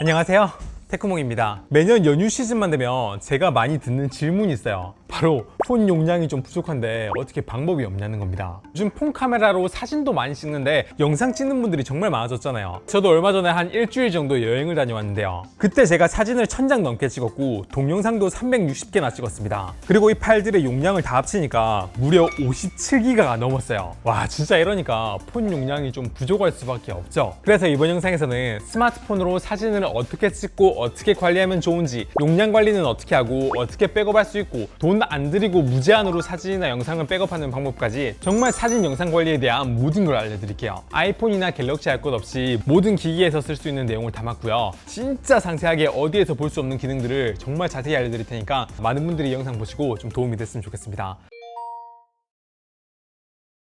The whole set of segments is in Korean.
안녕하세요. 테크몽입니다. 매년 연휴 시즌만 되면 제가 많이 듣는 질문이 있어요. 바로 폰 용량이 좀 부족한데 어떻게 방법이 없냐는 겁니다. 요즘 폰 카메라로 사진도 많이 찍는데 영상 찍는 분들이 정말 많아졌잖아요. 저도 얼마 전에 한 일주일 정도 여행을 다녀왔는데요. 그때 제가 사진을 천 장 넘게 찍었고 동영상도 360개나 찍었습니다. 그리고 이 파일들의 용량을 다 합치니까 무려 57기가가 넘었어요. 와 진짜 이러니까 폰 용량이 좀 부족할 수밖에 없죠. 그래서 이번 영상에서는 스마트폰으로 사진을 어떻게 찍고 어떻게 관리하면 좋은지 용량 관리는 어떻게 하고 어떻게 백업할 수 있고 돈 안 들이고 무제한으로 사진이나 영상을 백업하는 방법까지 정말 사진 영상 관리에 대한 모든 걸 알려드릴게요. 아이폰이나 갤럭시 할 것 없이 모든 기기에서 쓸 수 있는 내용을 담았고요. 진짜 상세하게 어디에서 볼 수 없는 기능들을 정말 자세히 알려드릴 테니까 많은 분들이 이 영상 보시고 좀 도움이 됐으면 좋겠습니다.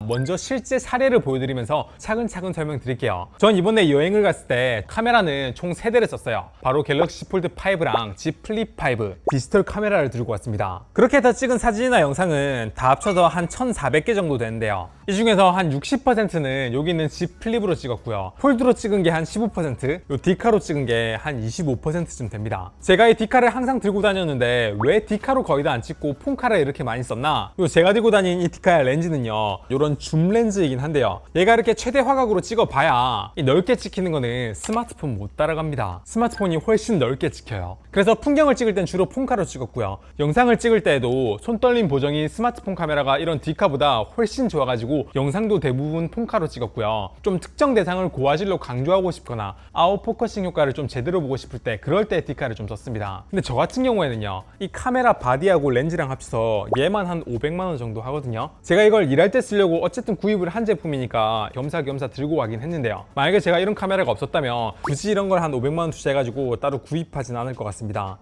먼저 실제 사례를 보여드리면서 차근차근 설명드릴게요. 전 이번에 여행을 갔을 때 카메라는 총 3대를 썼어요. 바로 갤럭시 폴드 5랑 G 플립 5 디지털 카메라를 들고 왔습니다. 그렇게 해서 찍은 사진이나 영상은 다 합쳐서 한 1,400개 정도 되는데요. 이 중에서 한 60%는 여기 있는 G 플립으로 찍었고요. 폴드로 찍은 게 한 15%, 요 디카로 찍은 게 한 25%쯤 됩니다. 제가 이 디카를 항상 들고 다녔는데 왜 디카로 거의 다 안 찍고 폰카를 이렇게 많이 썼나? 요 제가 들고 다닌 이 디카의 렌즈는요. 요런 줌 렌즈이긴 한데요. 얘가 이렇게 최대 화각으로 찍어봐야 이 넓게 찍히는 거는 스마트폰 못 따라갑니다. 스마트폰이 훨씬 넓게 찍혀요. 그래서 풍경을 찍을 땐 주로 폰카로 찍었고요. 영상을 찍을 때에도 손떨림 보정이 스마트폰 카메라가 이런 디카보다 훨씬 좋아가지고 영상도 대부분 폰카로 찍었고요. 좀 특정 대상을 고화질로 강조하고 싶거나 아웃 포커싱 효과를 좀 제대로 보고 싶을 때 그럴 때 디카를 좀 썼습니다. 근데 저 같은 경우에는요. 이 카메라 바디하고 렌즈랑 합쳐서 얘만 한 500만 원 정도 하거든요. 제가 이걸 일할 때 쓰려고 어쨌든 구입을 한 제품이니까 겸사겸사 들고 가긴 했는데요. 만약에 제가 이런 카메라가 없었다면 굳이 이런 걸 한 500만 원 투자해가지고 따로 구입하진 않을 것 같습니다.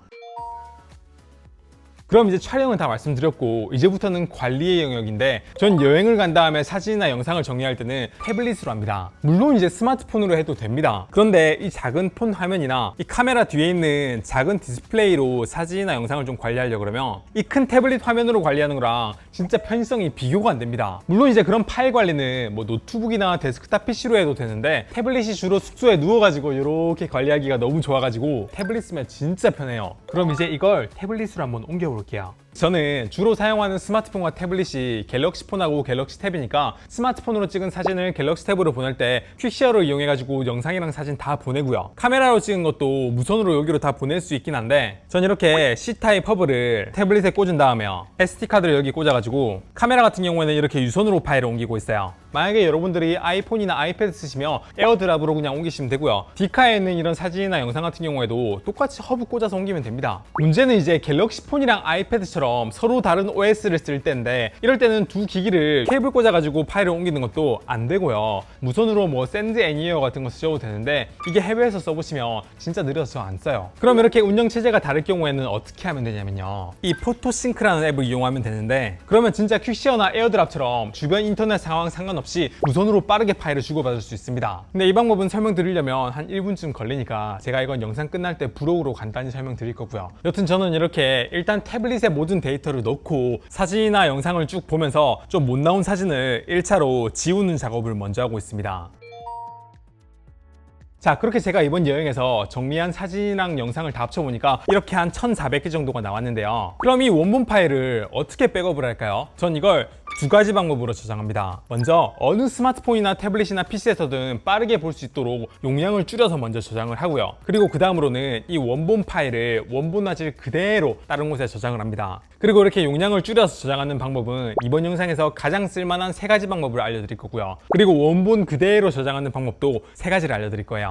그럼 이제 촬영은 다 말씀드렸고 이제부터는 관리의 영역인데 전 여행을 간 다음에 사진이나 영상을 정리할 때는 태블릿으로 합니다. 물론 이제 스마트폰으로 해도 됩니다. 그런데 이 작은 폰 화면이나 이 카메라 뒤에 있는 작은 디스플레이로 사진이나 영상을 좀 관리하려 그러면 이 큰 태블릿 화면으로 관리하는 거랑 진짜 편의성이 비교가 안 됩니다. 물론 이제 그런 파일 관리는 뭐 노트북이나 데스크탑 PC로 해도 되는데 태블릿이 주로 숙소에 누워가지고 이렇게 관리하기가 너무 좋아가지고 태블릿 쓰면 진짜 편해요. 그럼 이제 이걸 태블릿으로 한번 옮겨볼게요. 저는 주로 사용하는 스마트폰과 태블릿이 갤럭시 폰하고 갤럭시 탭이니까 스마트폰으로 찍은 사진을 갤럭시 탭으로 보낼 때 퀵쉐어를 이용해가지고 영상이랑 사진 다 보내고요. 카메라로 찍은 것도 무선으로 여기로 다 보낼 수 있긴 한데 전 이렇게 C타입 허브를 태블릿에 꽂은 다음에요. SD카드를 여기 꽂아가지고 카메라 같은 경우에는 이렇게 유선으로 파일을 옮기고 있어요. 만약에 여러분들이 아이폰이나 아이패드 쓰시면 에어드랍으로 그냥 옮기시면 되고요. 디카에 있는 이런 사진이나 영상 같은 경우에도 똑같이 허브 꽂아서 옮기면 됩니다. 문제는 이제 갤럭시 폰이랑 아이패드처럼 서로 다른 OS를 쓸 때인데 이럴 때는 두 기기를 케이블 꽂아가지고 파일을 옮기는 것도 안 되고요. 무선으로 뭐 샌드 애니어 같은 거 쓰셔도 되는데 이게 해외에서 써보시면 진짜 느려서 안 써요. 그럼 이렇게 운영 체제가 다를 경우에는 어떻게 하면 되냐면요. 이 포토싱크라는 앱을 이용하면 되는데 그러면 진짜 퀵시어나 에어드랍처럼 주변 인터넷 상황 상관없이 무선으로 빠르게 파일을 주고받을 수 있습니다. 근데 이 방법은 설명드리려면 한 1분쯤 걸리니까 제가 이건 영상 끝날 때 브로그로 간단히 설명드릴 거고요. 여튼 저는 이렇게 일단 태블릿에 모든 데이터를 넣고 사진이나 영상을 쭉 보면서 좀 못 나온 사진을 1차로 지우는 작업을 먼저 하고 있습니다. 자 그렇게 제가 이번 여행에서 정리한 사진이랑 영상을 다 합쳐보니까 이렇게 한 1400개 정도가 나왔는데요. 그럼 이 원본 파일을 어떻게 백업을 할까요? 전 이걸 두 가지 방법으로 저장합니다. 먼저 어느 스마트폰이나 태블릿이나 PC에서든 빠르게 볼 수 있도록 용량을 줄여서 먼저 저장을 하고요. 그리고 그 다음으로는 이 원본 파일을 원본 화질 그대로 다른 곳에 저장을 합니다. 그리고 이렇게 용량을 줄여서 저장하는 방법은 이번 영상에서 가장 쓸만한 세 가지 방법을 알려드릴 거고요. 그리고 원본 그대로 저장하는 방법도 세 가지를 알려드릴 거예요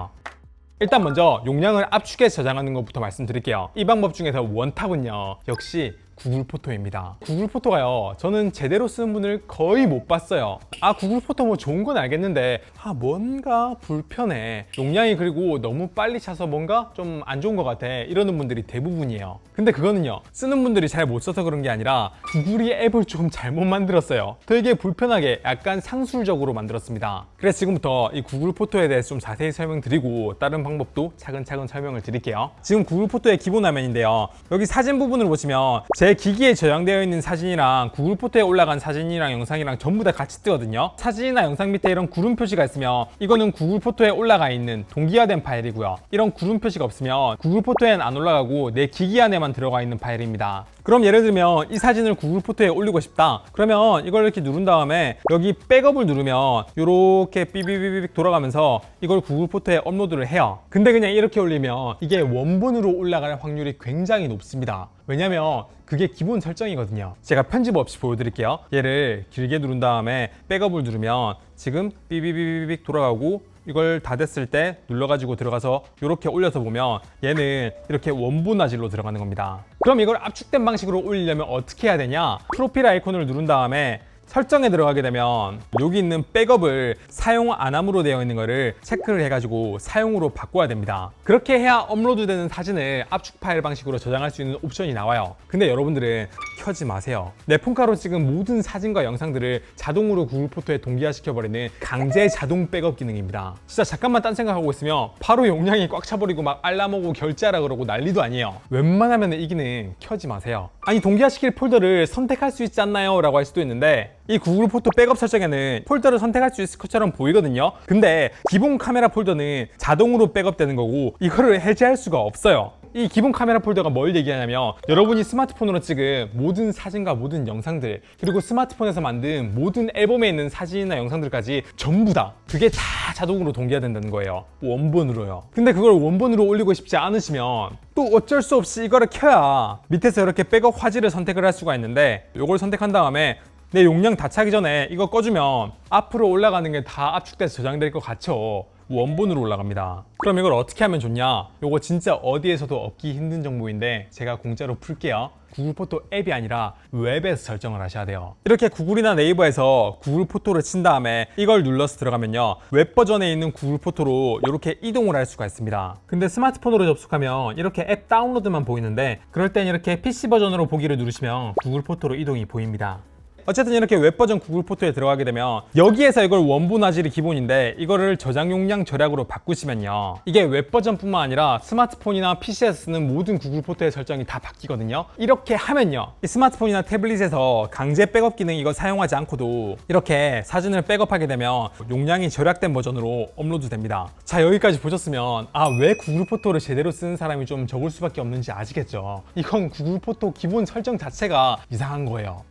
일단 먼저 용량을 압축해서 저장하는 것부터 말씀드릴게요. 이 방법 중에서 원탑은요. 역시 구글 포토입니다. 구글 포토가요. 저는 제대로 쓰는 분을 거의 못 봤어요. 아 구글 포토 뭐 좋은 건 알겠는데 아 뭔가 불편해. 용량이 그리고 너무 빨리 차서 뭔가 좀 안 좋은 것 같아. 이러는 분들이 대부분이에요. 근데 그거는요. 쓰는 분들이 잘 못 써서 그런 게 아니라 구글이 앱을 좀 잘못 만들었어요. 되게 불편하게 약간 상술적으로 만들었습니다. 그래서 지금부터 이 구글 포토에 대해서 좀 자세히 설명드리고 다른 방법도 차근차근 설명을 드릴게요. 지금 구글 포토의 기본 화면인데요. 여기 사진 부분을 보시면 제내 기기에 저장되어 있는 사진이랑 구글 포토에 올라간 사진이랑 영상이랑 전부 다 같이 뜨거든요. 사진이나 영상 밑에 이런 구름 표시가 있으면 이거는 구글 포토에 올라가 있는 동기화된 파일이고요. 이런 구름 표시가 없으면 구글 포토에는 안 올라가고 내 기기 안에만 들어가 있는 파일입니다. 그럼 예를 들면 이 사진을 구글 포토에 올리고 싶다. 그러면 이걸 이렇게 누른 다음에 여기 백업을 누르면 이렇게 삐비비비 돌아가면서 이걸 구글 포토에 업로드를 해요. 근데 그냥 이렇게 올리면 이게 원본으로 올라갈 확률이 굉장히 높습니다. 왜냐면 그게 기본 설정이거든요. 제가 편집 없이 보여드릴게요. 얘를 길게 누른 다음에 백업을 누르면 지금 삐비비비빅 돌아가고 이걸 다 됐을 때 눌러가지고 들어가서 이렇게 올려서 보면 얘는 이렇게 원본 화질로 들어가는 겁니다. 그럼 이걸 압축된 방식으로 올리려면 어떻게 해야 되냐? 프로필 아이콘을 누른 다음에 설정에 들어가게 되면 여기 있는 백업을 사용 안 함으로 되어 있는 거를 체크를 해가지고 사용으로 바꿔야 됩니다. 그렇게 해야 업로드되는 사진을 압축 파일 방식으로 저장할 수 있는 옵션이 나와요. 근데 여러분들은 켜지 마세요. 내 폰카로 찍은 모든 사진과 영상들을 자동으로 구글 포토에 동기화시켜버리는 강제 자동 백업 기능입니다. 진짜 잠깐만 딴 생각하고 있으면 바로 용량이 꽉 차버리고 막 알람 오고 결제하라 그러고 난리도 아니에요. 웬만하면 이 기능 켜지 마세요. 아니 동기화시킬 폴더를 선택할 수 있지 않나요? 라고 할 수도 있는데 이 구글 포토 백업 설정에는 폴더를 선택할 수 있을 것처럼 보이거든요. 근데 기본 카메라 폴더는 자동으로 백업되는 거고 이거를 해제할 수가 없어요. 이 기본 카메라 폴더가 뭘 얘기하냐면 여러분이 스마트폰으로 찍은 모든 사진과 모든 영상들 그리고 스마트폰에서 만든 모든 앨범에 있는 사진이나 영상들까지 전부 다 그게 다 자동으로 동기화된다는 거예요 원본으로요 근데 그걸 원본으로 올리고 싶지 않으시면 또 어쩔 수 없이 이거를 켜야 밑에서 이렇게 백업 화질을 선택을 할 수가 있는데 이걸 선택한 다음에 내 용량 다 차기 전에 이거 꺼주면 앞으로 올라가는 게 다 압축돼서 저장될 것 같죠? 원본으로 올라갑니다. 그럼 이걸 어떻게 하면 좋냐? 이거 진짜 어디에서도 얻기 힘든 정보인데 제가 공짜로 풀게요. 구글 포토 앱이 아니라 웹에서 설정을 하셔야 돼요. 이렇게 구글이나 네이버에서 구글 포토를 친 다음에 이걸 눌러서 들어가면요. 웹 버전에 있는 구글 포토로 이렇게 이동을 할 수가 있습니다. 근데 스마트폰으로 접속하면 이렇게 앱 다운로드만 보이는데 그럴 땐 이렇게 PC 버전으로 보기를 누르시면 구글 포토로 이동이 보입니다 어쨌든 이렇게 웹 버전 구글 포토에 들어가게 되면 여기에서 이걸 원본 화질이 기본인데 이거를 저장 용량 절약으로 바꾸시면요. 이게 웹 버전뿐만 아니라 스마트폰이나 PC에서 쓰는 모든 구글 포토의 설정이 다 바뀌거든요. 이렇게 하면요. 이 스마트폰이나 태블릿에서 강제 백업 기능 이거 사용하지 않고도 이렇게 사진을 백업하게 되면 용량이 절약된 버전으로 업로드 됩니다. 자 여기까지 보셨으면 아 왜 구글 포토를 제대로 쓰는 사람이 좀 적을 수밖에 없는지 아시겠죠? 이건 구글 포토 기본 설정 자체가 이상한 거예요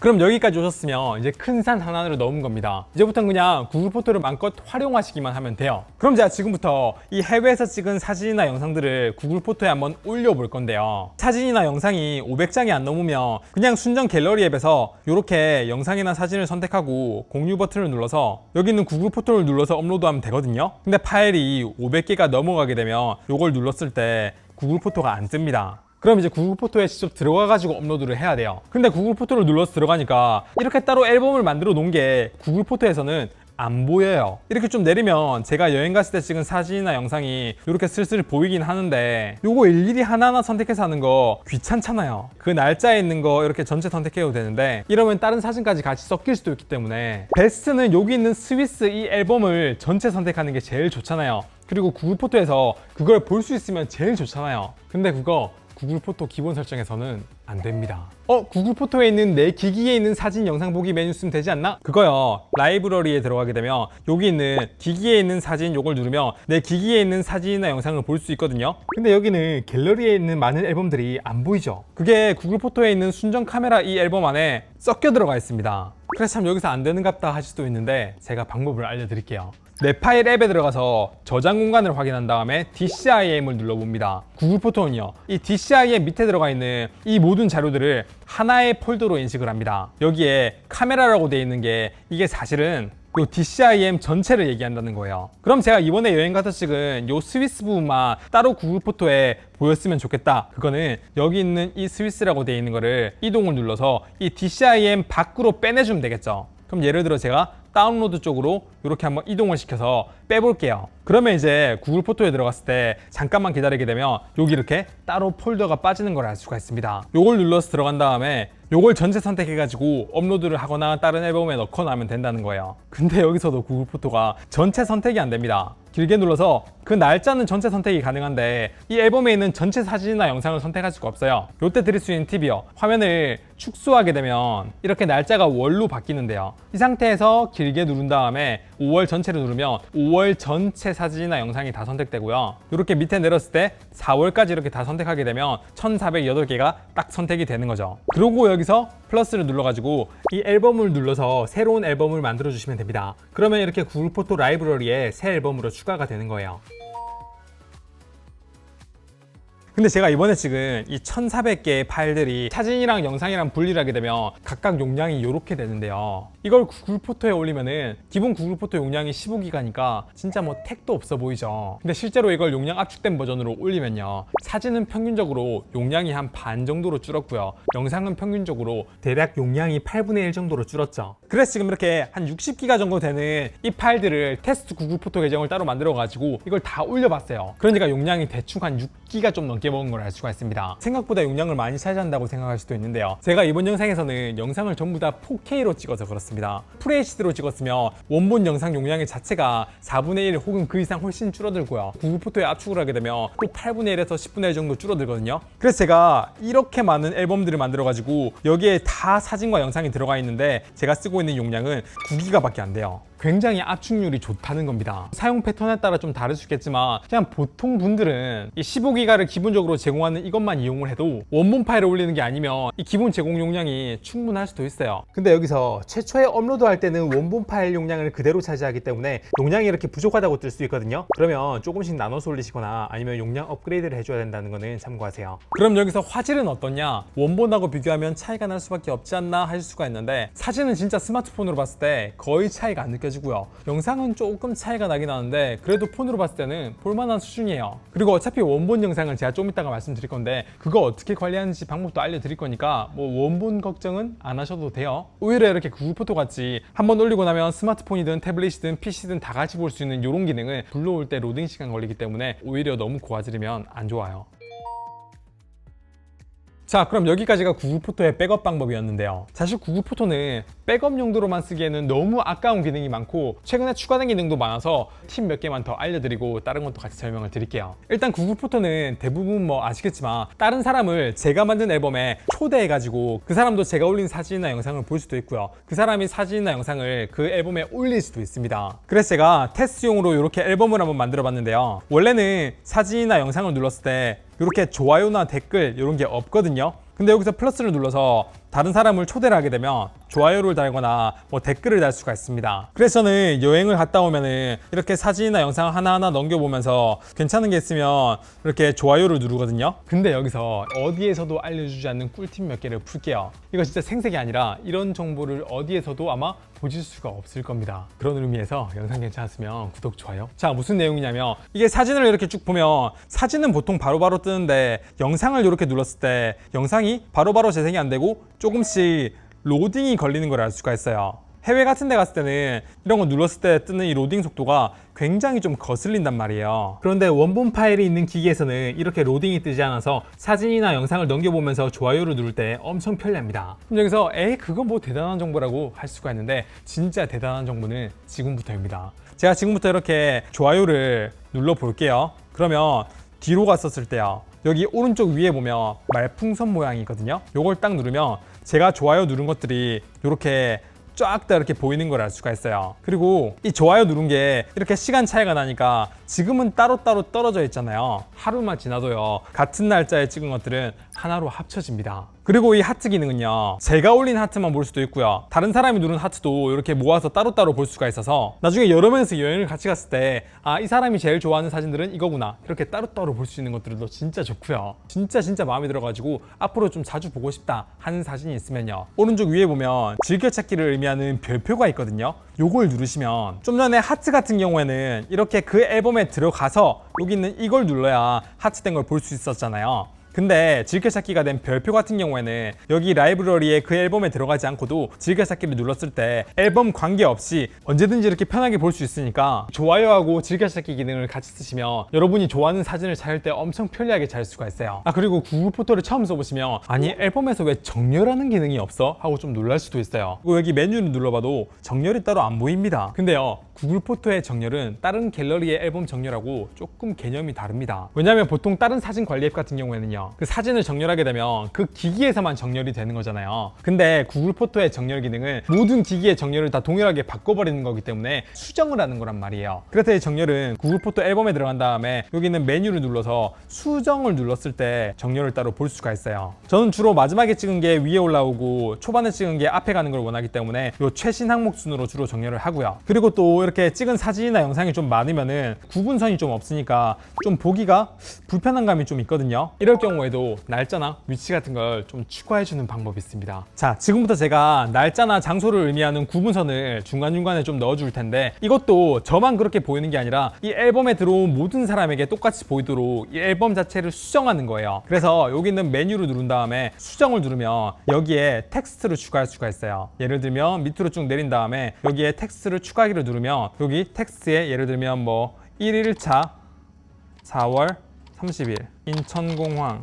그럼 여기까지 오셨으면 이제 큰 산 하나를 넘은 겁니다. 이제부터는 그냥 구글 포토를 마음껏 활용하시기만 하면 돼요. 그럼 제가 지금부터 이 해외에서 찍은 사진이나 영상들을 구글 포토에 한번 올려볼 건데요. 사진이나 영상이 500장이 안 넘으면 그냥 순정 갤러리 앱에서 이렇게 영상이나 사진을 선택하고 공유 버튼을 눌러서 여기 있는 구글 포토를 눌러서 업로드하면 되거든요. 근데 파일이 500개가 넘어가게 되면 이걸 눌렀을 때 구글 포토가 안 뜹니다. 그럼 이제 구글 포토에 직접 들어가 가지고 업로드를 해야 돼요. 근데 구글 포토를 눌러서 들어가니까 이렇게 따로 앨범을 만들어 놓은 게 구글 포토에서는 안 보여요. 이렇게 좀 내리면 제가 여행 갔을 때 찍은 사진이나 영상이 이렇게 슬슬 보이긴 하는데 요거 일일이 하나하나 선택해서 하는 거 귀찮잖아요. 그 날짜에 있는 거 이렇게 전체 선택해도 되는데 이러면 다른 사진까지 같이 섞일 수도 있기 때문에 베스트는 여기 있는 스위스 이 앨범을 전체 선택하는 게 제일 좋잖아요. 그리고 구글 포토에서 그걸 볼 수 있으면 제일 좋잖아요. 근데 그거 구글 포토 기본 설정에서는 안 됩니다. 어? 구글 포토에 있는 내 기기에 있는 사진 영상 보기 메뉴 쓰면 되지 않나? 그거요. 라이브러리에 들어가게 되면 여기 있는 기기에 있는 사진 요걸 누르면 내 기기에 있는 사진이나 영상을 볼 수 있거든요. 근데 여기는 갤러리에 있는 많은 앨범들이 안 보이죠. 그게 구글 포토에 있는 순정 카메라 이 앨범 안에 섞여 들어가 있습니다. 그래서 참 여기서 안 되는갑다 하실 수도 있는데 제가 방법을 알려드릴게요. 내 파일 앱에 들어가서 저장 공간을 확인한 다음에 DCIM을 눌러봅니다. 구글 포토는요, 이 DCIM 밑에 들어가 있는 이 모든 자료들을 하나의 폴더로 인식을 합니다. 여기에 카메라라고 되어 있는 게 이게 사실은 요 DCIM 전체를 얘기한다는 거예요. 그럼 제가 이번에 여행 가서 찍은 요 스위스 부분만 따로 구글 포토에 보였으면 좋겠다. 그거는 여기 있는 이 스위스라고 되어 있는 거를 이동을 눌러서 이 DCIM 밖으로 빼내주면 되겠죠. 그럼 예를 들어 제가 다운로드 쪽으로 이렇게 한번 이동을 시켜서 빼볼게요. 그러면 이제 구글 포토에 들어갔을 때 잠깐만 기다리게 되면 여기 이렇게 따로 폴더가 빠지는 걸 알 수가 있습니다. 요걸 눌러서 들어간 다음에 요걸 전체 선택해가지고 업로드를 하거나 다른 앨범에 넣거나 하면 된다는 거예요. 근데 여기서도 구글 포토가 전체 선택이 안 됩니다. 길게 눌러서 그 날짜는 전체 선택이 가능한데 이 앨범에 있는 전체 사진이나 영상을 선택할 수가 없어요. 이때 드릴 수 있는 팁이요. 화면을 축소하게 되면 이렇게 날짜가 월로 바뀌는데요. 이 상태에서 길게 누른 다음에 5월 전체를 누르면 5월 전체 사진이나 영상이 다 선택되고요. 이렇게 밑에 내렸을 때 4월까지 이렇게 다 선택하게 되면 1408개가 딱 선택이 되는 거죠. 그리고 여기서 플러스를 눌러가지고 이 앨범을 눌러서 새로운 앨범을 만들어 주시면 됩니다. 그러면 이렇게 구글 포토 라이브러리에 새 앨범으로 추가가 되는 거예요. 근데 제가 이번에 찍은 이 1400개의 파일들이 사진이랑 영상이랑 분리를 하게 되면 각각 용량이 이렇게 되는데요. 이걸 구글 포토에 올리면은 기본 구글 포토 용량이 15기가니까 진짜 뭐 택도 없어 보이죠. 근데 실제로 이걸 용량 압축된 버전으로 올리면요. 사진은 평균적으로 용량이 한 반 정도로 줄었고요. 영상은 평균적으로 대략 용량이 8분의 1 정도로 줄었죠. 그래서 지금 이렇게 한 60기가 정도 되는 이 파일들을 테스트 구글 포토 계정을 따로 만들어 가지고 이걸 다 올려봤어요. 그러니까 용량이 대충 한 6기가 좀 넘게 먹은 걸 알 수가 있습니다. 생각보다 용량을 많이 차지한다고 생각할 수도 있는데요. 제가 이번 영상에서는 영상을 전부 다 4K로 찍어서 그렇습니다. FHD로 찍었으면 원본 영상 용량의 자체가 4분의 1 혹은 그 이상 훨씬 줄어들고요. 구글 포토에 압축을 하게 되면 또 8분의 1에서 10분의 1 정도 줄어들거든요. 그래서 제가 이렇게 많은 앨범들을 만들어 가지고 여기에 다 사진과 영상이 들어가 있는데 제가 쓰고 있는 용량은 9기가밖에 안 돼요. 굉장히 압축률이 좋다는 겁니다. 사용 패턴에 따라 좀 다를 수 있겠지만 그냥 보통 분들은 이 15기가를 기본 적으로 제공하는 이것만 이용을 해도 원본 파일을 올리는 게 아니면 이 기본 제공 용량이 충분할 수도 있어요. 근데 여기서 최초에 업로드할 때는 원본 파일 용량을 그대로 차지하기 때문에 용량이 이렇게 부족하다고 뜰 수 있거든요. 그러면 조금씩 나눠서 올리시거나 아니면 용량 업그레이드를 해줘야 된다는 거는 참고하세요. 그럼 여기서 화질은 어떠냐? 원본하고 비교하면 차이가 날 수밖에 없지 않나 하실 수가 있는데 사진은 진짜 스마트폰으로 봤을 때 거의 차이가 안 느껴지고요. 영상은 조금 차이가 나긴 하는데 그래도 폰으로 봤을 때는 볼만한 수준이에요. 그리고 어차피 원본 영상은 제가 좀 이따가 말씀드릴 건데 그거 어떻게 관리하는지 방법도 알려드릴 거니까 뭐 원본 걱정은 안 하셔도 돼요. 오히려 이렇게 구글 포토 같이 한번 올리고 나면 스마트폰이든 태블릿이든 PC든 다 같이 볼 수 있는 이런 기능은 불러올 때 로딩 시간 걸리기 때문에 오히려 너무 고화질이면 안 좋아요. 자 그럼 여기까지가 구글 포토의 백업 방법이었는데요. 사실 구글 포토는 백업 용도로만 쓰기에는 너무 아까운 기능이 많고 최근에 추가된 기능도 많아서 팁몇 개만 더 알려드리고 다른 것도 같이 설명을 드릴게요. 일단 구글 포토는 대부분 뭐 아시겠지만 다른 사람을 제가 만든 앨범에 초대해가지고 그 사람도 제가 올린 사진이나 영상을 볼 수도 있고요. 그 사람이 사진이나 영상을 그 앨범에 올릴 수도 있습니다. 그래서 제가 테스트용으로 이렇게 앨범을 한번 만들어 봤는데요. 원래는 사진이나 영상을 눌렀을 때 이렇게 좋아요나 댓글 이런 게 없거든요. 근데 여기서 플러스를 눌러서 다른 사람을 초대를 하게 되면 좋아요를 달거나 뭐 댓글을 달 수가 있습니다. 그래서 저는 여행을 갔다 오면은 이렇게 사진이나 영상 하나하나 넘겨보면서 괜찮은 게 있으면 이렇게 좋아요를 누르거든요. 근데 여기서 어디에서도 알려주지 않는 꿀팁 몇 개를 풀게요. 이거 진짜 생색이 아니라 이런 정보를 어디에서도 아마 보실 수가 없을 겁니다. 그런 의미에서 영상 괜찮았으면 구독, 좋아요. 자, 무슨 내용이냐면 이게 사진을 이렇게 쭉 보면 사진은 보통 바로바로 뜨는데 영상을 이렇게 눌렀을 때 영상이 바로바로 재생이 안 되고 조금씩 로딩이 걸리는 걸 알 수가 있어요. 해외 같은 데 갔을 때는 이런 거 눌렀을 때 뜨는 이 로딩 속도가 굉장히 좀 거슬린단 말이에요. 그런데 원본 파일이 있는 기기에서는 이렇게 로딩이 뜨지 않아서 사진이나 영상을 넘겨보면서 좋아요를 누를 때 엄청 편리합니다. 그럼 여기서 에이 그거 뭐 대단한 정보라고 할 수가 있는데 진짜 대단한 정보는 지금부터입니다. 제가 지금부터 이렇게 좋아요를 눌러 볼게요. 그러면 뒤로 갔었을 때요. 여기 오른쪽 위에 보면 말풍선 모양이 있거든요. 요걸 딱 누르면 제가 좋아요 누른 것들이 이렇게 쫙다 이렇게 보이는 걸 알 수가 있어요. 그리고 이 좋아요 누른 게 이렇게 시간 차이가 나니까 지금은 따로따로 떨어져 있잖아요. 하루만 지나도요. 같은 날짜에 찍은 것들은 하나로 합쳐집니다. 그리고 이 하트 기능은요. 제가 올린 하트만 볼 수도 있고요. 다른 사람이 누른 하트도 이렇게 모아서 따로따로 볼 수가 있어서 나중에 여러 명이서 여행을 같이 갔을 때 아, 이 사람이 제일 좋아하는 사진들은 이거구나. 이렇게 따로따로 볼 수 있는 것들도 진짜 좋고요. 진짜 진짜 마음에 들어가지고 앞으로 좀 자주 보고 싶다 하는 사진이 있으면요. 오른쪽 위에 보면 즐겨찾기를 의미하는 별표가 있거든요. 요걸 누르시면 좀 전에 하트 같은 경우에는 이렇게 그 앨범에 들어가서 여기 있는 이걸 눌러야 하트된 걸 볼 수 있었잖아요. 근데 즐겨찾기가 된 별표 같은 경우에는 여기 라이브러리에 그 앨범에 들어가지 않고도 즐겨찾기를 눌렀을 때 앨범 관계없이 언제든지 이렇게 편하게 볼 수 있으니까 좋아요하고 즐겨찾기 기능을 같이 쓰시면 여러분이 좋아하는 사진을 찾을 때 엄청 편리하게 찾을 수가 있어요. 아 그리고 구글 포토를 처음 써보시면 아니 앨범에서 왜 정렬하는 기능이 없어? 하고 좀 놀랄 수도 있어요. 그리고 여기 메뉴를 눌러봐도 정렬이 따로 안 보입니다. 근데요 구글 포토의 정렬은 다른 갤러리의 앨범 정렬하고 조금 개념이 다릅니다. 왜냐하면 보통 다른 사진 관리 앱 같은 경우에는요, 그 사진을 정렬하게 되면 그 기기에서만 정렬이 되는 거잖아요. 근데 구글 포토의 정렬 기능은 모든 기기의 정렬을 다 동일하게 바꿔버리는 거기 때문에 수정을 하는 거란 말이에요. 그래서 이 정렬은 구글 포토 앨범에 들어간 다음에 여기 있는 메뉴를 눌러서 수정을 눌렀을 때 정렬을 따로 볼 수가 있어요. 저는 주로 마지막에 찍은 게 위에 올라오고 초반에 찍은 게 앞에 가는 걸 원하기 때문에 이 최신 항목 순으로 주로 정렬을 하고요. 그리고 또 이렇게 찍은 사진이나 영상이 좀 많으면은 구분선이 좀 없으니까 좀 보기가 불편한 감이 좀 있거든요. 이럴 경우 에도 날짜나 위치 같은 걸 좀 추가해주는 방법이 있습니다. 자, 지금부터 제가 날짜나 장소를 의미하는 구분선을 중간중간에 좀 넣어줄 텐데 이것도 저만 그렇게 보이는 게 아니라 이 앨범에 들어온 모든 사람에게 똑같이 보이도록 이 앨범 자체를 수정하는 거예요. 그래서 여기 있는 메뉴를 누른 다음에 수정을 누르면 여기에 텍스트를 추가할 수가 있어요. 예를 들면 밑으로 쭉 내린 다음에 여기에 텍스트를 추가하기를 누르면 여기 텍스트에 예를 들면 뭐 1일차 4월 30일 인천공항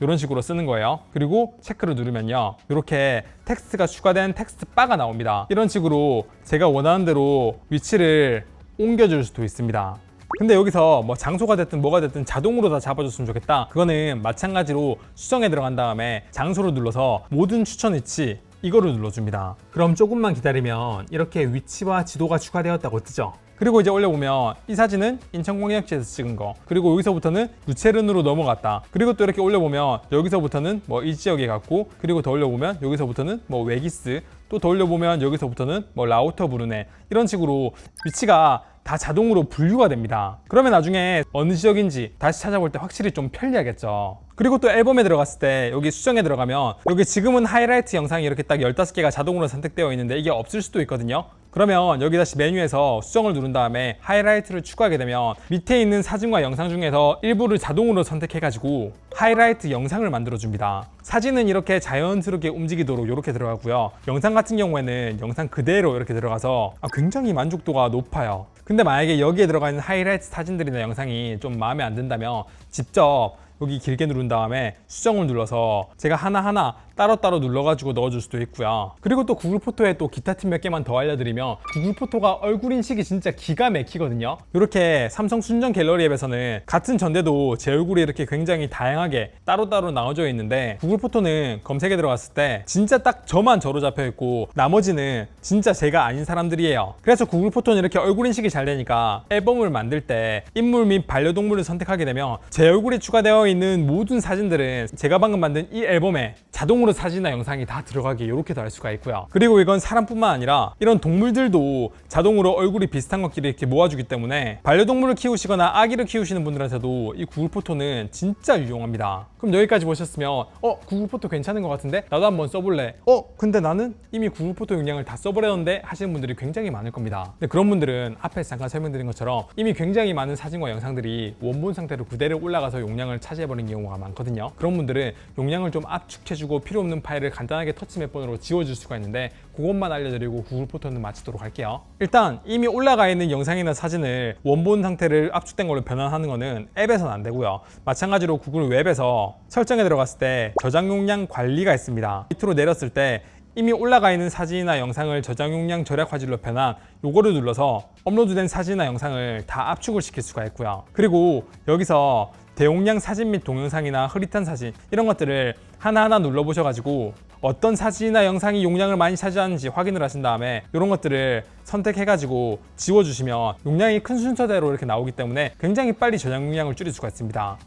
이런 식으로 쓰는 거예요. 그리고 체크를 누르면요. 이렇게 텍스트가 추가된 텍스트 바가 나옵니다. 이런 식으로 제가 원하는 대로 위치를 옮겨줄 수도 있습니다. 근데 여기서 뭐 장소가 됐든 뭐가 됐든 자동으로 다 잡아줬으면 좋겠다. 그거는 마찬가지로 수정에 들어간 다음에 장소를 눌러서 모든 추천 위치 이거를 눌러줍니다. 그럼 조금만 기다리면 이렇게 위치와 지도가 추가되었다고 뜨죠. 그리고 이제 올려보면 이 사진은 인천광역시에서 찍은 거 그리고 여기서부터는 루체른으로 넘어갔다 그리고 또 이렇게 올려보면 여기서부터는 뭐 이 지역에 갔고 그리고 더 올려보면 여기서부터는 뭐 웨기스 또 더 올려보면 여기서부터는 뭐 라우터 부르네 이런 식으로 위치가 다 자동으로 분류가 됩니다. 그러면 나중에 어느 지역인지 다시 찾아볼 때 확실히 좀 편리하겠죠. 그리고 또 앨범에 들어갔을 때 여기 수정에 들어가면 여기 지금은 하이라이트 영상이 이렇게 딱 15개가 자동으로 선택되어 있는데 이게 없을 수도 있거든요. 그러면 여기 다시 메뉴에서 수정을 누른 다음에 하이라이트를 추가하게 되면 밑에 있는 사진과 영상 중에서 일부를 자동으로 선택해가지고 하이라이트 영상을 만들어줍니다. 사진은 이렇게 자연스럽게 움직이도록 이렇게 들어가고요. 영상 같은 경우에는 영상 그대로 이렇게 들어가서 아, 굉장히 만족도가 높아요. 근데 만약에 여기에 들어가 있는 하이라이트 사진들이나 영상이 좀 마음에 안 든다면 직접 여기 길게 누른 다음에 수정을 눌러서 제가 하나하나 따로따로 눌러가지고 넣어줄 수도 있고요. 그리고 또 구글 포토에 또 기타 팁 몇 개만 더 알려드리면 구글 포토가 얼굴 인식이 진짜 기가 막히거든요. 이렇게 삼성 순정 갤러리 앱에서는 같은 전대도 제 얼굴이 이렇게 굉장히 다양하게 따로따로 나눠져 있는데 구글 포토는 검색에 들어갔을 때 진짜 딱 저만 저로 잡혀 있고 나머지는 진짜 제가 아닌 사람들이에요. 그래서 구글 포토는 이렇게 얼굴 인식이 잘 되니까 앨범을 만들 때 인물 및 반려동물을 선택하게 되면 제 얼굴이 추가되어 있는 모든 사진들은 제가 방금 만든 이 앨범에 자동으로 사진이나 영상이 다 들어가게 이렇게 다할 수가 있고요. 그리고 이건 사람뿐만 아니라 이런 동물들도 자동으로 얼굴이 비슷한 것끼리 이렇게 모아주기 때문에 반려동물을 키우시거나 아기를 키우시는 분들한테도 이 구글 포토는 진짜 유용합니다. 그럼 여기까지 보셨으면 어 구글 포토 괜찮은 것 같은데 나도 한번 써볼래. 어 근데 나는 이미 구글 포토 용량을 다 써버렸는데 하시는 분들이 굉장히 많을 겁니다. 근데 그런 분들은 앞에 잠깐 설명드린 것처럼 이미 굉장히 많은 사진과 영상들이 원본 상태로 그대로 올라가서 용량을 차지해버린 경우가 많거든요. 그런 분들은 용량을 좀 압축해주고 필요 없는 파일을 간단하게 터치 몇 번으로 지워줄 수가 있는데 그것만 알려드리고 구글 포토는 마치도록 할게요. 일단 이미 올라가 있는 영상이나 사진을 원본 상태를 압축된 걸로 변환하는 거는 앱에서는 안 되고요. 마찬가지로 구글 웹에서 설정에 들어갔을 때 저장 용량 관리가 있습니다. 밑으로 내렸을 때 이미 올라가 있는 사진이나 영상을 저장 용량 절약 화질로 변환 요거를 눌러서 업로드된 사진이나 영상을 다 압축을 시킬 수가 있고요. 그리고 여기서 대용량 사진 및 동영상이나 흐릿한 사진 이런 것들을 하나하나 눌러보셔가지고 어떤 사진이나 영상이 용량을 많이 차지하는지 확인을 하신 다음에 이런 것들을 선택해가지고 지워주시면 용량이 큰 순서대로 이렇게 나오기 때문에 굉장히 빨리 저장 용량을 줄일 수가 있습니다.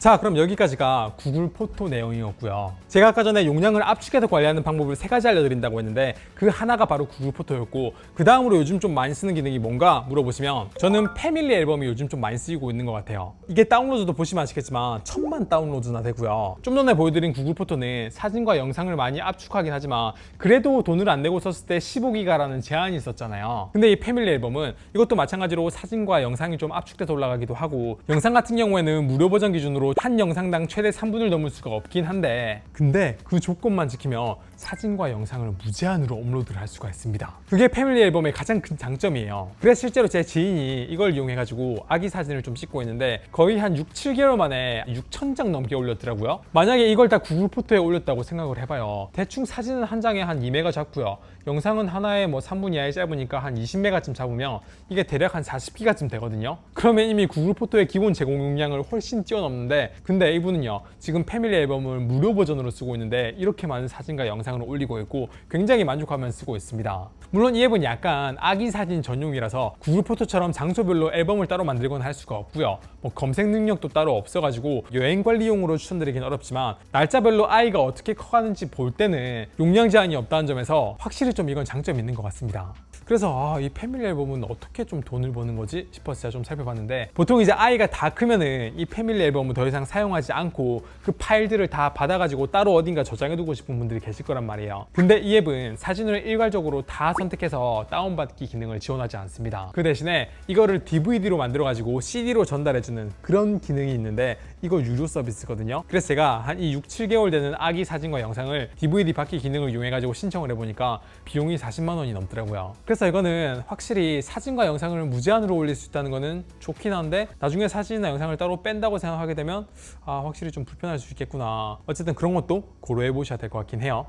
자 그럼 여기까지가 구글 포토 내용이었고요. 제가 아까 전에 용량을 압축해서 관리하는 방법을 세 가지 알려드린다고 했는데 그 하나가 바로 구글 포토였고 그 다음으로 요즘 좀 많이 쓰는 기능이 뭔가 물어보시면 저는 패밀리 앨범이 요즘 좀 많이 쓰이고 있는 것 같아요. 이게 다운로드도 보시면 아시겠지만 천만 다운로드나 되고요. 좀 전에 보여드린 구글 포토는 사진과 영상을 많이 압축하긴 하지만 그래도 돈을 안 내고 썼을 때 15기가라는 제한이 있었잖아요. 근데 이 패밀리 앨범은 이것도 마찬가지로 사진과 영상이 좀 압축돼서 올라가기도 하고 영상 같은 경우에는 무료 버전 기준으로 한 영상당 최대 3분을 넘을 수가 없긴 한데 근데 그 조건만 지키면 사진과 영상을 무제한으로 업로드를 할 수가 있습니다. 그게 패밀리 앨범의 가장 큰 장점이에요. 그래서 실제로 제 지인이 이걸 이용해가지고 아기 사진을 좀 찍고 있는데 거의 한 6, 7개월 만에 6,000장 넘게 올렸더라고요. 만약에 이걸 다 구글 포토에 올렸다고 생각을 해봐요. 대충 사진은 한 장에 한 2메가 잡고요. 영상은 하나에 뭐 3분 이하에 짧으니까 한 20메가쯤 잡으면 이게 대략 한 40기가쯤 되거든요. 그러면 이미 구글 포토의 기본 제공 용량을 훨씬 뛰어넘는데 근데 이분은요 지금 패밀리 앨범을 무료 버전으로 쓰고 있는데 이렇게 많은 사진과 영상 을 올리고 있고 굉장히 만족하며 쓰고 있습니다. 물론 이 앱은 약간 아기 사진 전용이라서 구글 포토처럼 장소별로 앨범을 따로 만들거나 할 수가 없고요. 뭐 검색 능력도 따로 없어가지고 여행 관리용으로 추천드리긴 어렵지만 날짜별로 아이가 어떻게 커가는지 볼 때는 용량 제한이 없다는 점에서 확실히 좀 이건 장점이 있는 것 같습니다 그래서 아, 이 패밀리 앨범은 어떻게 좀 돈을 버는 거지 싶어서 제가 좀 살펴봤는데 보통 이제 아이가 다 크면은 이 패밀리 앨범을 더 이상 사용하지 않고 그 파일들을 다 받아가지고 따로 어딘가 저장해두고 싶은 분들이 계실 거란 말이에요. 근데 이 앱은 사진을 일괄적으로 다 선택해서 다운받기 기능을 지원하지 않습니다. 그 대신에 이거를 DVD로 만들어가지고 CD로 전달해주는 그런 기능이 있는데 이거 유료 서비스거든요. 그래서 제가 한 이 6, 7개월 되는 아기 사진과 영상을 DVD 받기 기능을 이용해가지고 신청을 해보니까 비용이 40만 원이 넘더라고요. 그래서 이거는 확실히 사진과 영상을 무제한으로 올릴 수 있다는 거는 좋긴 한데 나중에 사진이나 영상을 따로 뺀다고 생각하게 되면 아 확실히 좀 불편할 수 있겠구나. 어쨌든 그런 것도 고려해 보셔야 될 것 같긴 해요.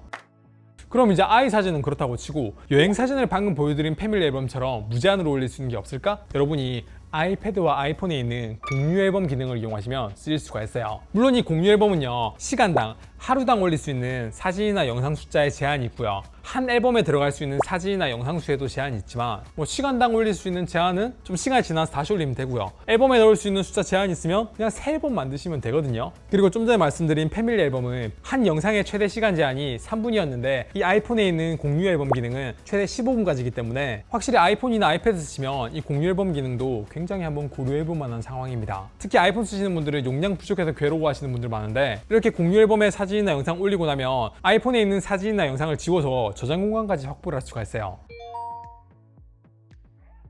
그럼 이제 아이 사진은 그렇다고 치고 여행 사진을 방금 보여드린 패밀리 앨범처럼 무제한으로 올릴 수 있는 게 없을까? 여러분이 아이패드와 아이폰에 있는 공유 앨범 기능을 이용하시면 쓰일 수가 있어요. 물론 이 공유 앨범은요, 시간당, 하루당 올릴 수 있는 사진이나 영상 숫자에 제한이 있고요. 한 앨범에 들어갈 수 있는 사진이나 영상 수에도 제한이 있지만 뭐 시간당 올릴 수 있는 제한은 좀 시간이 지나서 다시 올리면 되고요. 앨범에 넣을 수 있는 숫자 제한이 있으면 그냥 새 앨범 만드시면 되거든요. 그리고 좀 전에 말씀드린 패밀리 앨범은 한 영상의 최대 시간 제한이 3분이었는데 이 아이폰에 있는 공유 앨범 기능은 최대 15분까지이기 때문에 확실히 아이폰이나 아이패드 쓰시면 이 공유 앨범 기능도 굉장히 한번 고려해 볼 만한 상황입니다. 특히 아이폰 쓰시는 분들은 용량 부족해서 괴로워하시는 분들 많은데 이렇게 공유 앨범에 사진 이나 영상 올리고 나면 아이폰에 있는 사진이나 영상을 지워서 저장 공간까지 확보를 할 수가 있어요.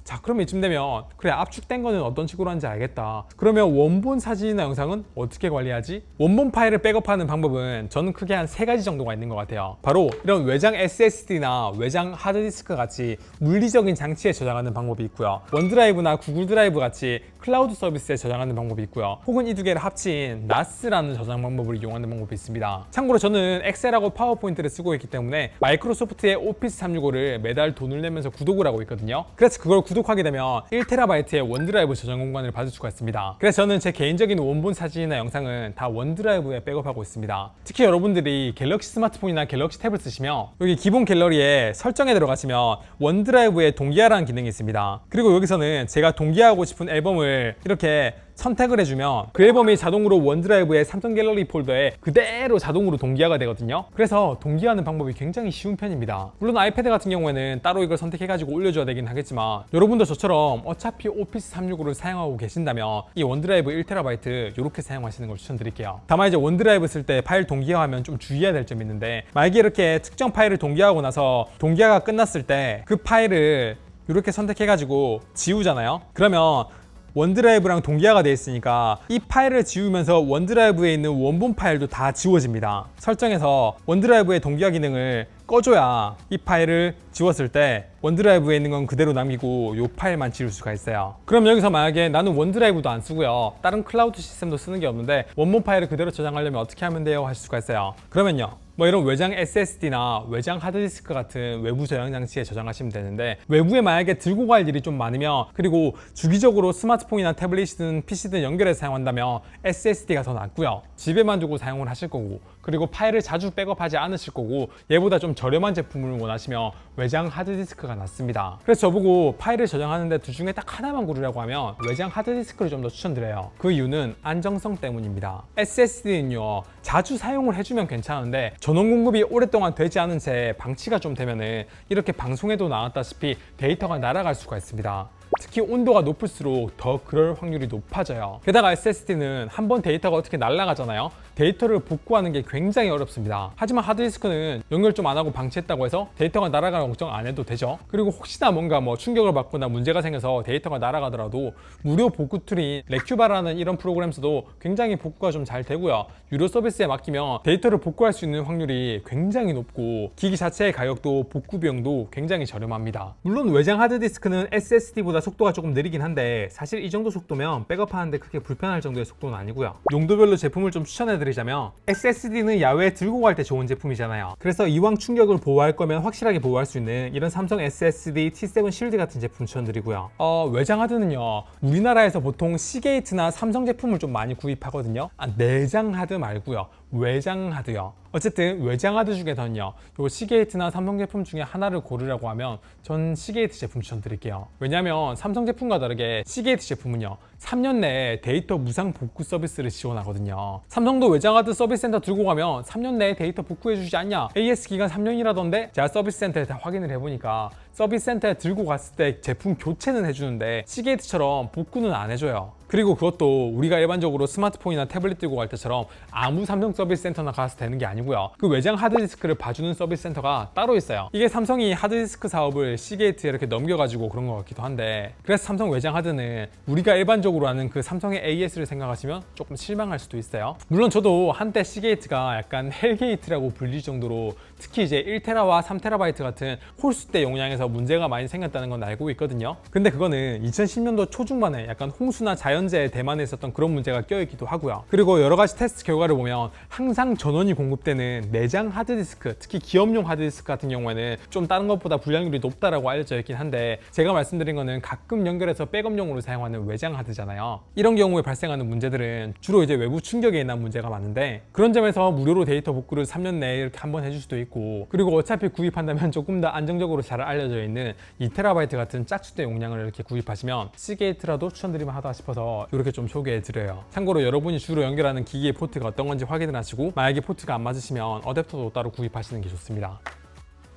자 그러면 이쯤 되면 그래 압축된 거는 어떤 식으로 하는지 알겠다. 그러면 원본 사진이나 영상은 어떻게 관리하지? 원본 파일을 백업하는 방법은 저는 크게 한 세 가지 정도가 있는 것 같아요. 바로 이런 외장 SSD나 외장 하드디스크 같이 물리적인 장치에 저장하는 방법이 있고요. 원드라이브나 구글 드라이브 같이 클라우드 서비스에 저장하는 방법이 있고요. 혹은 이 두 개를 합친 NAS라는 저장 방법을 이용하는 방법이 있습니다. 참고로 저는 엑셀하고 파워포인트를 쓰고 있기 때문에 마이크로소프트의 오피스 365를 매달 돈을 내면서 구독을 하고 있거든요. 그래서 그걸 구독하게 되면 1TB의 원드라이브 저장 공간을 받을 수가 있습니다. 그래서 저는 제 개인적인 원본 사진이나 영상은 다 원드라이브에 백업하고 있습니다. 특히 여러분들이 갤럭시 스마트폰이나 갤럭시 탭을 쓰시면 여기 기본 갤러리에 설정에 들어가시면 원드라이브에 동기화라는 기능이 있습니다. 그리고 여기서는 제가 동기화하고 싶은 앨범을 이렇게 선택을 해주면 그 앨범이 자동으로 원드라이브의 삼성 갤러리 폴더에 그대로 자동으로 동기화가 되거든요. 그래서 동기화하는 방법이 굉장히 쉬운 편입니다. 물론 아이패드 같은 경우에는 따로 이걸 선택해가지고 올려줘야 되긴 하겠지만 여러분도 저처럼 어차피 오피스 365를 사용하고 계신다면 이 원드라이브 1TB 이렇게 사용하시는 걸 추천드릴게요. 다만 이제 원드라이브 쓸 때 파일 동기화하면 좀 주의해야 될 점이 있는데 만약에 이렇게 특정 파일을 동기화하고 나서 동기화가 끝났을 때 그 파일을 이렇게 선택해가지고 지우잖아요. 그러면 원드라이브랑 동기화가 되어 있으니까 이 파일을 지우면서 원드라이브에 있는 원본 파일도 다 지워집니다. 설정에서 원드라이브의 동기화 기능을 꺼줘야 이 파일을 지웠을 때 원드라이브에 있는 건 그대로 남기고 이 파일만 지울 수가 있어요. 그럼 여기서 만약에 나는 원드라이브도 안 쓰고요. 다른 클라우드 시스템도 쓰는 게 없는데 원본 파일을 그대로 저장하려면 어떻게 하면 돼요? 하실 수가 있어요. 그러면요. 뭐 이런 외장 SSD나 외장 하드디스크 같은 외부 저장 장치에 저장하시면 되는데 외부에 만약에 들고 갈 일이 좀 많으면 그리고 주기적으로 스마트폰이나 태블릿이든 PC든 연결해서 사용한다면 SSD가 더 낫고요. 집에만 두고 사용을 하실 거고 그리고 파일을 자주 백업하지 않으실 거고 얘보다 좀 저렴한 제품을 원하시면 외장 하드디스크가 낫습니다. 그래서 저보고 파일을 저장하는데 둘 중에 딱 하나만 고르라고 하면 외장 하드디스크를 좀 더 추천드려요. 그 이유는 안정성 때문입니다. SSD는요 자주 사용을 해주면 괜찮은데 전원 공급이 오랫동안 되지 않은 채 방치가 좀 되면은 이렇게 방송에도 나왔다시피 데이터가 날아갈 수가 있습니다. 특히 온도가 높을수록 더 그럴 확률이 높아져요. 게다가 SSD는 한 번 데이터가 어떻게 날아가잖아요. 데이터를 복구하는 게 굉장히 어렵습니다. 하지만 하드디스크는 연결 좀 안 하고 방치했다고 해서 데이터가 날아가는 걱정 안 해도 되죠. 그리고 혹시나 뭔가 뭐 충격을 받거나 문제가 생겨서 데이터가 날아가더라도 무료 복구 툴인 레큐바라는 이런 프로그램 써도 굉장히 복구가 좀 잘 되고요. 유료 서비스에 맡기면 데이터를 복구할 수 있는 확률이 굉장히 높고 기기 자체의 가격도 복구 비용도 굉장히 저렴합니다. 물론 외장 하드디스크는 SSD보다 속도가 조금 느리긴 한데 사실 이 정도 속도면 백업하는데 크게 불편할 정도의 속도는 아니고요. 용도별로 제품을 좀 추천해드리 자면 SSD는 야외에 들고 갈 때 좋은 제품이잖아요. 그래서 이왕 충격을 보호할 거면 확실하게 보호할 수 있는 이런 삼성 SSD T7 실드 같은 제품 추천드리고요. 어, 외장 하드는요. 우리나라에서 보통 시게이트나 삼성 제품을 좀 많이 구입하거든요. 아, 내장 하드 말고요. 외장 하드요. 어쨌든 외장 하드 중에서는요. 요 시게이트나 삼성 제품 중에 하나를 고르라고 하면 전 시게이트 제품 추천드릴게요. 왜냐면 삼성 제품과 다르게 시게이트 제품은요. 3년 내에 데이터 무상 복구 서비스를 지원하거든요. 삼성도 외장 하드 서비스 센터 들고 가면 3년 내에 데이터 복구해 주지 않냐? AS 기간 3년이라던데 제가 서비스 센터에 다 확인을 해보니까 서비스 센터에 들고 갔을 때 제품 교체는 해주는데 시게이트처럼 복구는 안 해줘요. 그리고 그것도 우리가 일반적으로 스마트폰이나 태블릿 들고 갈 때처럼 아무 삼성 서비스 센터나 가서 되는 게 아니고요. 그 외장 하드디스크를 봐주는 서비스 센터가 따로 있어요. 이게 삼성이 하드디스크 사업을 시게이트에 이렇게 넘겨가지고 그런 것 같기도 한데 그래서 삼성 외장 하드는 우리가 일반적으로 아는 그 삼성의 AS를 생각하시면 조금 실망할 수도 있어요. 물론 저도 한때 시게이트가 약간 헬게이트라고 불릴 정도로 특히 이제 1테라와 3테라바이트 같은 홀수대 용량에서 문제가 많이 생겼다는 건 알고 있거든요. 근데 그거는 2010년도 초중반에 약간 홍수나 자연재해 대만에 있었던 그런 문제가 껴있기도 하고요. 그리고 여러 가지 테스트 결과를 보면 항상 전원이 공급되는 내장 하드디스크, 특히 기업용 하드디스크 같은 경우에는 좀 다른 것보다 불량률이 높다라고 알려져 있긴 한데 제가 말씀드린 거는 가끔 연결해서 백업용으로 사용하는 외장 하드잖아요. 이런 경우에 발생하는 문제들은 주로 이제 외부 충격에 인한 문제가 많은데 그런 점에서 무료로 데이터 복구를 3년 내에 이렇게 한번 해줄 수도 있고 그리고 어차피 구입한다면 조금 더 안정적으로 잘 알려져 있는 2TB 같은 짝수대 용량을 이렇게 구입하시면 시게이트라도 추천드리면 하다 싶어서 이렇게 좀 소개해 드려요. 참고로 여러분이 주로 연결하는 기기의 포트가 어떤 건지 확인을 하시고 만약에 포트가 안 맞으시면 어댑터도 따로 구입하시는 게 좋습니다.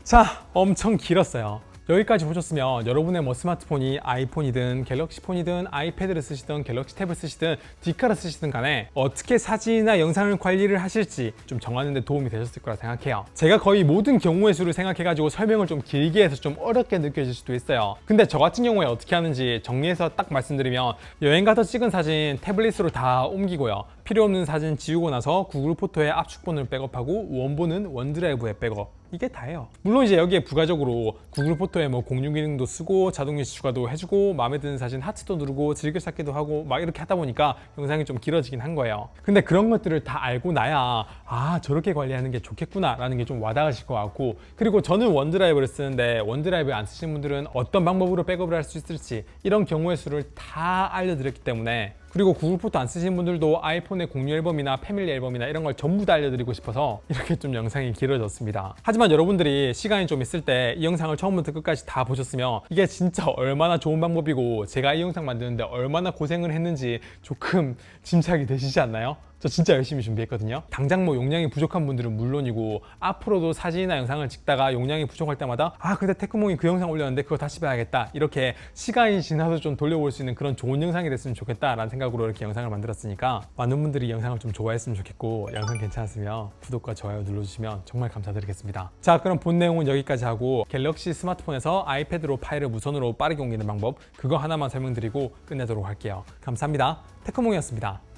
자, 엄청 길었어요. 여기까지 보셨으면 여러분의 뭐 스마트폰이 아이폰이든 갤럭시 폰이든 아이패드를 쓰시든 갤럭시 탭을 쓰시든 디카를 쓰시든 간에 어떻게 사진이나 영상을 관리를 하실지 좀 정하는 데 도움이 되셨을 거라 생각해요. 제가 거의 모든 경우의 수를 생각해가지고 설명을 좀 길게 해서 좀 어렵게 느껴질 수도 있어요. 근데 저 같은 경우에 어떻게 하는지 정리해서 딱 말씀드리면 여행 가서 찍은 사진 태블릿으로 다 옮기고요. 필요 없는 사진 지우고 나서 구글 포토에 압축본을 백업하고 원본은 원드라이브에 백업. 이게 다예요. 물론 이제 여기에 부가적으로 구글 포토에 뭐 공유 기능도 쓰고 자동 유시 추가도 해주고 마음에 드는 사진 하트도 누르고 즐겨찾기도 하고 막 이렇게 하다 보니까 영상이 좀 길어지긴 한 거예요. 근데 그런 것들을 다 알고 나야 아 저렇게 관리하는 게 좋겠구나 라는 게 좀 와닿으실 것 같고 그리고 저는 원드라이브를 쓰는데 원드라이브 안 쓰시는 분들은 어떤 방법으로 백업을 할 수 있을지 이런 경우의 수를 다 알려드렸기 때문에 그리고 구글 포토 안 쓰시는 분들도 아이폰의 공유 앨범이나 패밀리 앨범이나 이런 걸 전부 다 알려드리고 싶어서 이렇게 좀 영상이 길어졌습니다. 하지만 여러분들이 시간이 좀 있을 때 이 영상을 처음부터 끝까지 다 보셨으면 이게 진짜 얼마나 좋은 방법이고 제가 이 영상 만드는데 얼마나 고생을 했는지 조금 짐작이 되시지 않나요? 저 진짜 열심히 준비했거든요. 당장 뭐 용량이 부족한 분들은 물론이고 앞으로도 사진이나 영상을 찍다가 용량이 부족할 때마다 아 근데 테크몽이 그 영상 올렸는데 그거 다시 봐야겠다 이렇게 시간이 지나서 좀 돌려볼 수 있는 그런 좋은 영상이 됐으면 좋겠다라는 생각으로 이렇게 영상을 만들었으니까 많은 분들이 이 영상을 좀 좋아했으면 좋겠고 영상 괜찮았으면 구독과 좋아요 눌러주시면 정말 감사드리겠습니다. 자 그럼 본 내용은 여기까지 하고 갤럭시 스마트폰에서 아이패드로 파일을 무선으로 빠르게 옮기는 방법 그거 하나만 설명드리고 끝내도록 할게요. 감사합니다. 테크몽이었습니다.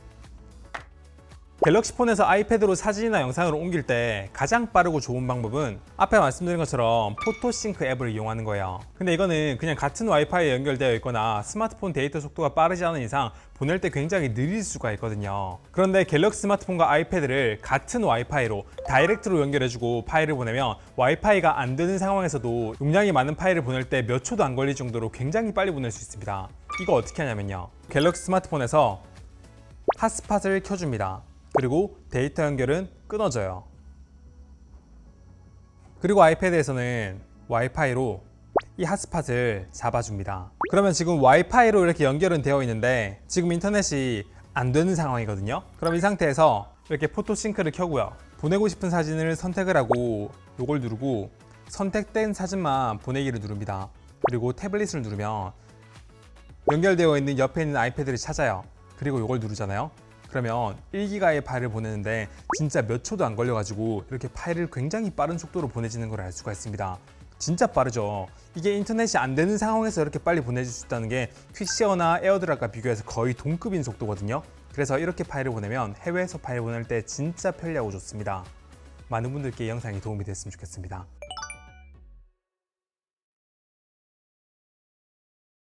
갤럭시 폰에서 아이패드로 사진이나 영상을 옮길 때 가장 빠르고 좋은 방법은 앞에 말씀드린 것처럼 포토싱크 앱을 이용하는 거예요. 근데 이거는 그냥 같은 와이파이에 연결되어 있거나 스마트폰 데이터 속도가 빠르지 않은 이상 보낼 때 굉장히 느릴 수가 있거든요. 그런데 갤럭시 스마트폰과 아이패드를 같은 와이파이로 다이렉트로 연결해주고 파일을 보내면 와이파이가 안 되는 상황에서도 용량이 많은 파일을 보낼 때 몇 초도 안 걸릴 정도로 굉장히 빨리 보낼 수 있습니다. 이거 어떻게 하냐면요. 갤럭시 스마트폰에서 핫스팟을 켜줍니다. 그리고 데이터 연결은 끊어져요. 그리고 아이패드에서는 와이파이로 이 핫스팟을 잡아줍니다. 그러면 지금 와이파이로 이렇게 연결은 되어 있는데 지금 인터넷이 안 되는 상황이거든요. 그럼 이 상태에서 이렇게 포토싱크를 켜고요. 보내고 싶은 사진을 선택을 하고 이걸 누르고 선택된 사진만 보내기를 누릅니다. 그리고 태블릿을 누르면 연결되어 있는 옆에 있는 아이패드를 찾아요. 그리고 이걸 누르잖아요. 그러면 1기가의 파일을 보내는데 진짜 몇 초도 안 걸려가지고 이렇게 파일을 굉장히 빠른 속도로 보내지는 걸 알 수가 있습니다. 진짜 빠르죠. 이게 인터넷이 안 되는 상황에서 이렇게 빨리 보내줄 수 있다는 게 퀵시어나 에어드랍과 비교해서 거의 동급인 속도거든요. 그래서 이렇게 파일을 보내면 해외에서 파일 보낼 때 진짜 편리하고 좋습니다. 많은 분들께 이 영상이 도움이 됐으면 좋겠습니다.